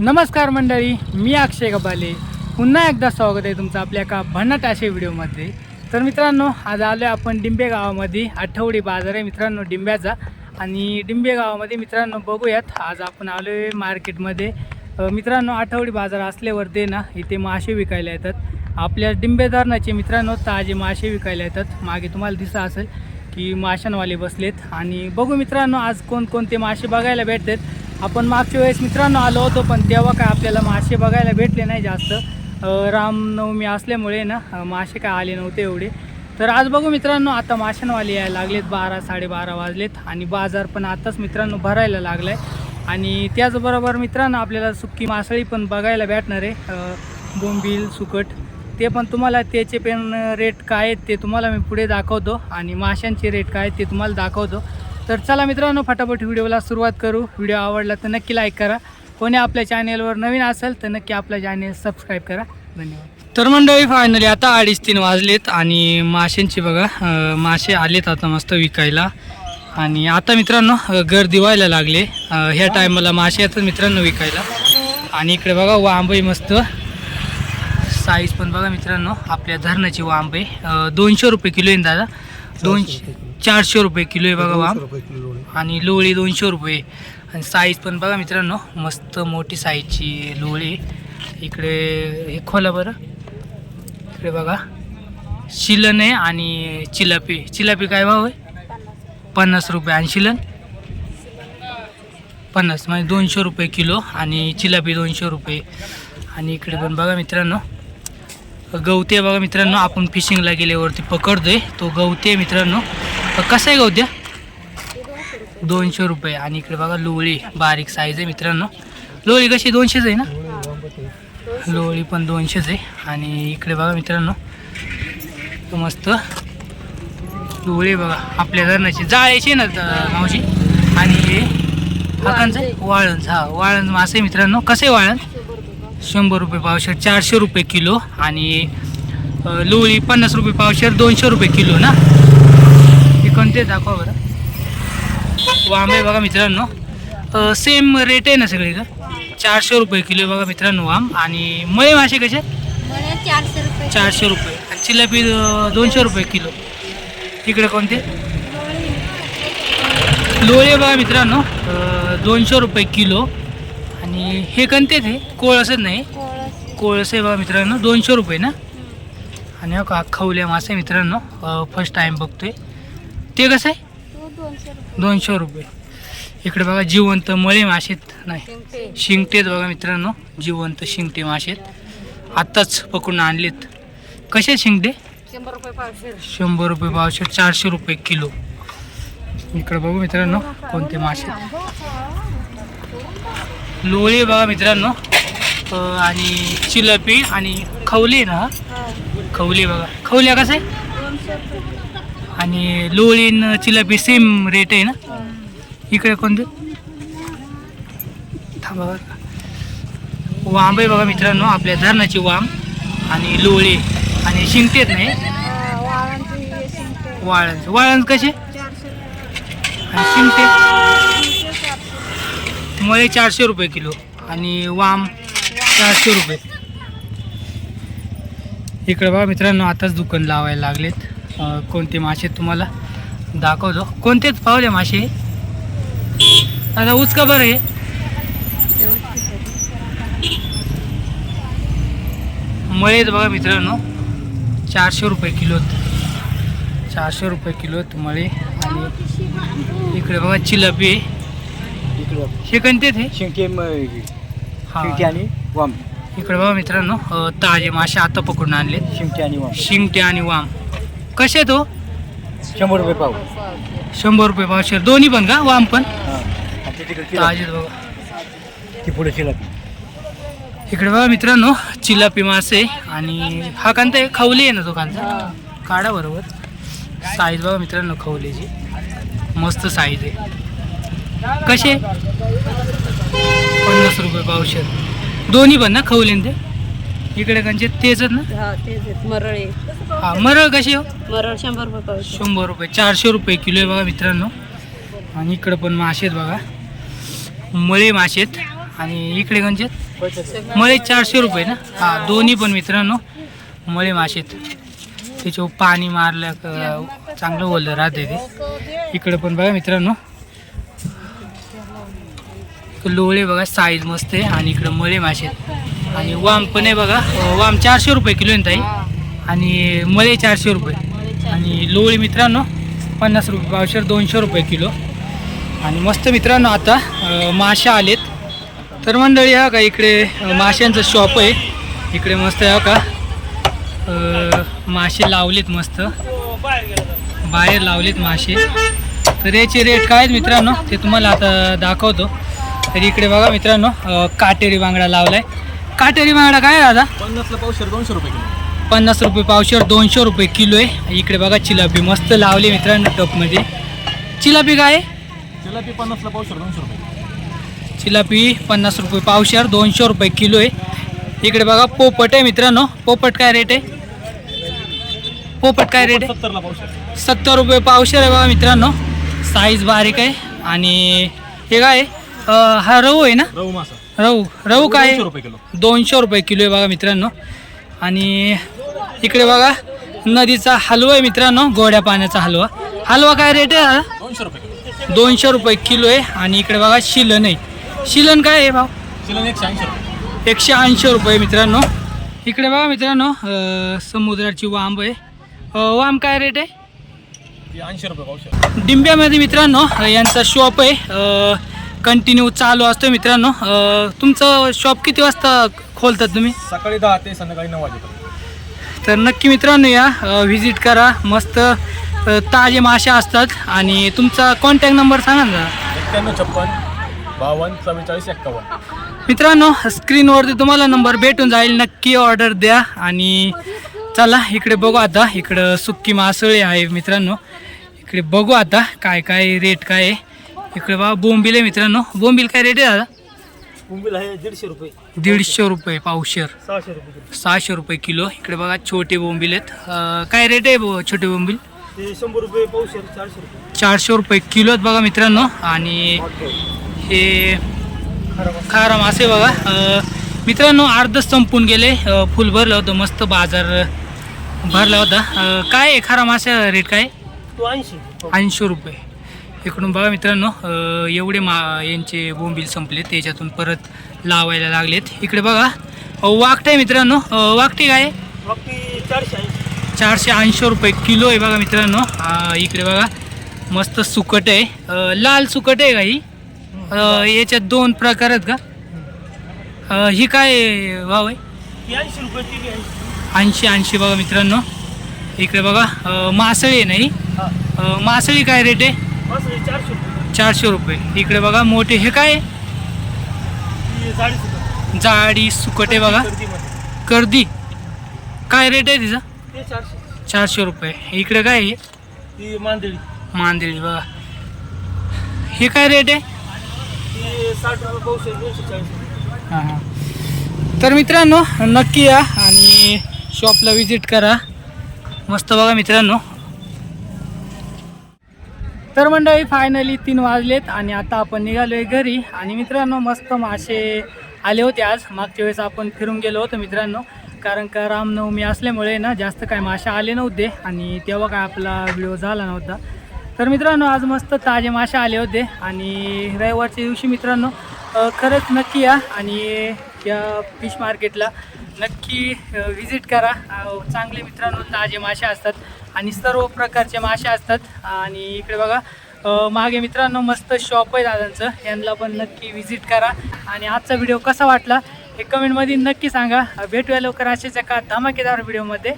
नमस्कार मंडळी मी अक्षय कबाले पुन्हा एकदा स्वागत आहे तुमचं आपल्या एका भन्नाट अशा व्हिडिओमध्ये. तर मित्रांनो आज आलो आहे आपण डिंबे गावामध्ये. आठवडी बाजार आहे मित्रांनो डिंब्याचा. आणि डिंबे गावामध्ये मित्रांनो बघूयात आज आपण आलो आहे मार्केटमध्ये मित्रांनो आठवडी बाजार असल्यावर ते ना इथे मासे विकायला येतात. आपल्या डिंबे धरणाचे मित्रांनो ताजे मासे विकायला येतात. मागे तुम्हाला दिसत असेल की माशांवाले बसलेत. आणि बघू मित्रांनो आज कोणकोणते मासे बघायला भेटतात. आपण मागच्या वेळेस मित्रांनो आलो होतो पण तेव्हा काय आपल्याला मासे बघायला भेटले नाही जास्त. रामनवमी असल्यामुळे ना मासे काय आले नव्हते एवढे. तर आज बघू मित्रांनो आता माशांवाले यायला लागलेत बारा साडेबारा वाजलेत आणि बाजार पण आताच मित्रांनो भरायला लागला आहे आणि त्याचबरोबर मित्रांनो आपल्याला सुक्की मासळी पण बघायला भेटणार आहे. बोंबील सुकट ते पण तुम्हाला त्याचे पण रेट काय आहेत ते तुम्हाला मी पुढे दाखवतो आणि माशांचे रेट काय आहेत ते तुम्हाला दाखवतो. तर चला मित्रांनो फटाफट व्हिडिओला सुरुवात करू. व्हिडिओ आवडला तर नक्की लाईक करा. कोणी आपल्या चॅनेलवर नवीन असेल तर नक्की आपला चॅनेल सबस्क्राईब करा. धन्यवाद. तर मंडळी फायनली आता अडीच तीन वाजलेत आणि माशांची बघा मासे आलेत आता मस्त विकायला. आणि आता मित्रांनो गर्दी व्हायला लागले. ह्या टायमाला मासे येतात मित्रांनो विकायला. आणि इकडे बघा वांबई मस्त. साईज पण बघा मित्रांनो आपल्या धरणाची वांबई. आहे दोनशे रुपये किलो आहे ना दादा? दोनशे. चारशे रुपये किलो आहे बघा आणि लोळी दोनशे रुपये. आणि साईज पण बघा मित्रांनो मस्त मोठी साईजची लोळी. आहे. इकडे हे खोला बरं. इकडे बघा. शिलन आहे आणि चिलापी. चिलापी काय भाव आहे? पन्नास रुपये. आणि शिलन? पन्नास. म्हणजे दोनशे रुपये किलो आणि चिलापी दोनशे रुपये. आणि इकडे पण बघा मित्रांनो. गवते बघा मित्रांनो. आपण फिशिंगला गेल्यावरती पकडतोय. तो गवते मित्रांनो. कसं आहे गवत्या दोनशे रुपये. आणि इकडे बघा लोळी. बारीक साईज आहे मित्रांनो. लोळी कशी? दोनशेच आहे ना? लोळी पण दोनशेच आहे. आणि इकडे बघा मित्रांनो. मस्त. लोळी बघा. आपल्या धरणाची जाळ्याची आहे ना मावशी? आणि हे हाकांचं? वाळंज. हा वाळंज मासे मित्रांनो. कसे वाळंज? शंभर रुपये पावशेर चारशे रुपये किलो. आणि लोळी पन्नास रुपये पावशेर दोनशे रुपये किलो ना? कोणते दाखवा बरं. वांबे बघा मित्रांनो. सेम रेट आहे ना सगळे का चारशे रुपये किलो आहे बघा मित्रांनो वाम आणि मळे मासे कसे? चारशे रुपये. आणि चिलापी दोनशे रुपये किलो. तिकडे कोणते? लोळे बघा मित्रांनो. दोनशे रुपये किलो. आणि हे कोणते ते? कोळसच नाही. कोळस कोळस आहे बघा मित्रांनो. दोनशे रुपये ना? आणि हो का खवल्या मासे मित्रांनो. फर्स्ट टाईम बघतोय. ते कसं आहे? दोनशे रुपये. इकडे बघा जिवंत मळे माशेत नाही शिंगटेच शिंगटेत बघा मित्रांनो जिवंत शिंगटे माशेत. आत्ताच पकडून आणलेत. कसे शिंगटे? शंभर रुपये पावशे शंभर रुपये पावशे चारशे रुपये किलो. इकडे बघू मित्रांनो कोणते मासे लोळे बघा मित्रांनो अं, आणि चिलपी आणि खवले ना खवले बघा. खवल्या कसं आहे? दोनशे रुपये आणि लोळीन न सेम रेट आहे ना? इकडे कोणते? थांबा वाम का. आहे बघा मित्रांनो आपल्या धरणाची वाम आणि लोळे आणि शिंकतेत नाही वाळंज वाळंज कसे? आणि शिंगटे मळे चारशे रुपये किलो आणि वाम चारशे रुपये. इकडे बघा मित्रांनो आताच दुकान लावायला लागलेत. अं, कोणते मासे तुम्हाला दाखवतो? कोणतेच पावले मासे? आता उचका बरं आहे मळेत बघा मित्रांनो. चारशे रुपये किलो चारशे रुपये किलो मळे आणि इकडे बघा चिलपी हे कोणते शिंके हा. शिंके आणि वाम. इकडे बघा मित्रांनो ताजे मासे आता पकडून आणले शिंके आणि वाम. शिंगटे आणि वाम. कसे तो? शंभर रुपये पाव. शंभर रुपये पावशेर दोन्ही पण का? वाम पण? हा. बघा. ती पुढे इकडे बघा मित्रांनो चिलापी मासे आणि हा कांता आहे खवले आहे ना तो कांता काढा बरोबर. साईज बघा मित्रांनो खवलेची. मस्त साईज आहे. कसे? पन्नास रुपये पावशेर दोन्ही पण ना खवले न ते? इकडे कंचे तेच ना? हा तेच आहेत. मरळे. हा मरळ कशी हो? मरळ शंभर रुपये शंभर रुपये चारशे रुपये किलो आहे बघा मित्रांनो. आणि इकडं पण मासे आहेत बघा. मळे मासे आहेत. आणि इकडे म्हणजे मळे चारशे रुपये ना? हा दोन्ही पण मित्रांनो मळे मासे आहेत. त्याच्यावर पाणी मारलं का चांगलं ओलं राहते ते. इकडे पण बघा मित्रांनो. लोळे बघा साईज मस्त आहे आणि इकडं मळे मासे आहेत. आणि वाम पण आहे बघा. वाम चारशे रुपये किलो आहे ना ताई? आणि मळे चारशे रुपये. आणि लोळे मित्रांनो पन्नास रुपये पावशेर दोनशे रुपये किलो. आणि मस्त मित्रांनो आता माशा आलेत. तर मंडळी हा का इकडे माशांचं शॉप आहे. इकडे मस्त आहे का? मासे लावलेत मस्त. बाहेर लावलेत मासे. तर याचे रेट काय आहेत मित्रांनो? ते तुम्हाला आता दाखवतो. तर इकडे बघा मित्रांनो काटेरी बांगडा लावलाय. काटेरी बांगडा काय दादा? पन्नासला पावशेर दोनशे रुपये किलो. पन्नास रुपये पावशेर दोनशे रुपये किलो आहे. इकडे बघा चिलापी मस्त लावली मित्रांनो टपमध्ये. चिलापी काय जिलापी पन्नासला पावशेर दोनशे रुपये चिलापी पन्नास रुपये पावशेर दोनशे रुपये किलो आहे. इकडे बघा पोपट आहे मित्रांनो. पोपट काय रेट आहे? पोपट काय रेट आहे? सत्तर रुपये पावशेर आहे बघा मित्रांनो. साईज बारीक आहे. आणि हे काय आहे? अं, हा रवू आहे ना? रऊ मासा. रवू. रवू काय? आहे? दोनशे रुपये किलो. दोनशे रुपये किलो आहे बघा मित्रांनो. आणि इकडे बघा नदीचा हलवा आहे मित्रांनो गोड्या पाण्याचा हलवा. हलवा काय रेट आहे हा? दोनशे रुपये किलो. दोनशे रुपये किलो आहे. आणि इकडे बघा शिलन आहे. शिलन काय आहे भाव शिलन एकशे ऐंशी रुपये. एकशे ऐंशी रुपये मित्रांनो. इकडे बघा मित्रांनो अं, समुद्राची वांब आहे. अं, वांब काय रेट आहे? ती ऐंशी रुपये डिंब्यामध्ये मित्रांनो अं, यांचा शॉप आहे. कंटिन्यू चालू असतो मित्रांनो. तुमचं शॉप किती वाजता खोलतात तुम्ही? सकाळी दहा ते संध्याकाळी नऊ वाजेपर्यंत. तर नक्की मित्रांनो या व्हिजिट करा. मस्त ताजे मासे असतात. आणि तुमचा कॉन्टॅक्ट नंबर सांगा ना. एक्क्याण्णव छप्पन बावन्न चव्वेचाळीस एक्कावन्न. मित्रांनो स्क्रीनवरती तुम्हाला नंबर भेटून जाईल. नक्की ऑर्डर द्या. आणि चला इकडे बघू आता. इकडं सुक्की मासळी आहे मित्रांनो. इकडे बघू आता काय काय रेट काय आहे. इकडे बघा बोंबील आहे मित्रांनो. बोंबील काय रेट आहे दादा? कुंबील आहे दीडशे रुपये. दीडशे रुपये पावशेर. सहाशे रुपये सहाशे रुपये किलो. इकडे बघा छोटे बोंबील आहेत. अं, काय रेट आहे बो- छोटे बोंबील? ते शंभर रुपये पावशेर चारशे रुपये. चारशे रुपये किलो आहेत बघा मित्रांनो. आणि हे खारा मासे बघा. अं, मित्रांनो अर्धच संपून गेले. अं, फुल भरलं होतं मस्त बाजार भरला होता. अं, काय आहे खारा मासे रेट काय? तो ऐंशी. ऐंशी रुपये. इकडून बघा मित्रांनो एवढे मा यांचे बोंबील संपले त्याच्यातून परत लावायला लागलेत. इकडे बघा वाकटे आहे मित्रांनो वाकटे काय चारशे ऐंशी. रुपये किलो आहे बघा मित्रांनो. इकडे बघा मस्त सुकट आहे. लाल सुकट आहे का ही? याच्यात दोन प्रकार आहेत का? ही काय भाव आहे? ऐंशी ऐंशी बघा मित्रांनो. इकडे बघा मासळी आहे नाही हा? मासळी काय रेट आहे? चारशे रुपये. इकडे बघा मोठे हे काय? जाडी सुकट आहे बघा. कर्दी काय रेट आहे तिचा? चारशे. रुपये. इकडे काय आहे? मांदेळी मांदेली बघा. हे काय रेट आहे? हां हां. तर मित्रांनो नक्की या आणि शॉपला विजिट करा. मस्त बघा मित्रांनो. तर मंडळी फायनली तीन वाजलेत आणि आता आपण निघालोय घरी. आणि मित्रांनो मस्त मासे आले होते आज. मागच्या वेळेस आपण फिरून गेलो होतो मित्रांनो. कारण का रामनवमी असल्यामुळे ना जास्त काय मासे आले नव्हते आणि तेव्हा काय आपला व्हिडिओ झाला नव्हता. तर मित्रांनो आज मस्त ताजे मासे आले होते. आणि रविवारच्या दिवशी मित्रांनो खरंच नक्की या. आणि या फिश मार्केटला नक्की व्हिजिट करा. चांगले मित्रांनो ताजे मासे असतात आणि सर्व प्रकारचे मासे असतात. आणि इकडे बघा मागे मित्रांनो मस्त शॉप आहे दादांचं. यांना पण नक्की व्हिजिट करा. आणि आजचा व्हिडिओ कसा वाटला हे कमेंटमध्ये नक्की सांगा. भेटूया लवकर अशाच एका धमाकेदार व्हिडिओमध्ये